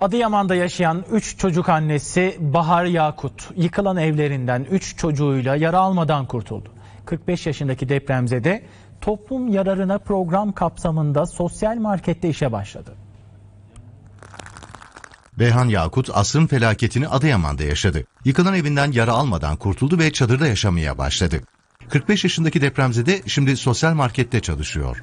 Adıyaman'da yaşayan 3 çocuk annesi Bahar Yakut yıkılan evlerinden 3 çocuğuyla yara almadan kurtuldu. 45 yaşındaki depremzede toplum yararına program kapsamında sosyal markette işe başladı. Beyhan Yakut asrın felaketini Adıyaman'da yaşadı. Yıkılan evinden yara almadan kurtuldu ve çadırda yaşamaya başladı. 45 yaşındaki depremzede şimdi sosyal markette çalışıyor.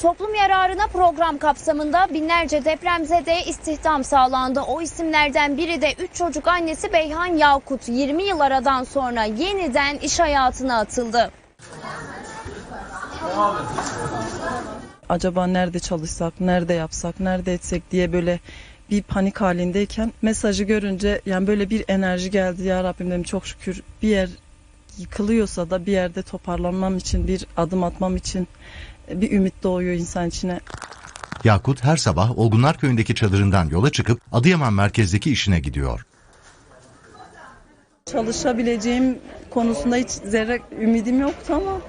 Toplum yararına program kapsamında binlerce depremzedeye istihdam sağlandı. O isimlerden biri de 3 çocuk annesi Beyhan Yakut 20 yıl aradan sonra yeniden iş hayatına atıldı. acaba nerede çalışsak, nerede yapsak, nerede etsek diye böyle bir panik halindeyken mesajı görünce yani böyle bir enerji geldi ya Rabbim dedim çok şükür bir yer yıkılıyorsa da bir yerde toparlanmam için bir adım atmam için bir ümit doğuyor insan içine. Yakut her sabah Olgunlar Köyü'ndeki çadırından yola çıkıp Adıyaman merkezdeki işine gidiyor. Çalışabileceğim konusunda hiç zerre ümidim yoktu ama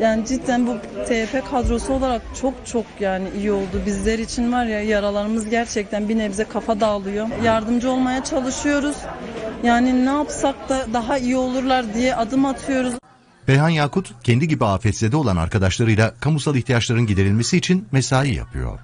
yani cidden bu TF kadrosu olarak çok çok yani iyi oldu. Bizler için var ya yaralarımız gerçekten bir nebze kafa dağılıyor. Yardımcı olmaya çalışıyoruz. Yani ne yapsak da daha iyi olurlar diye adım atıyoruz. Beyhan Yakut kendi gibi afetzede olan arkadaşlarıyla kamusal ihtiyaçların giderilmesi için mesai yapıyor.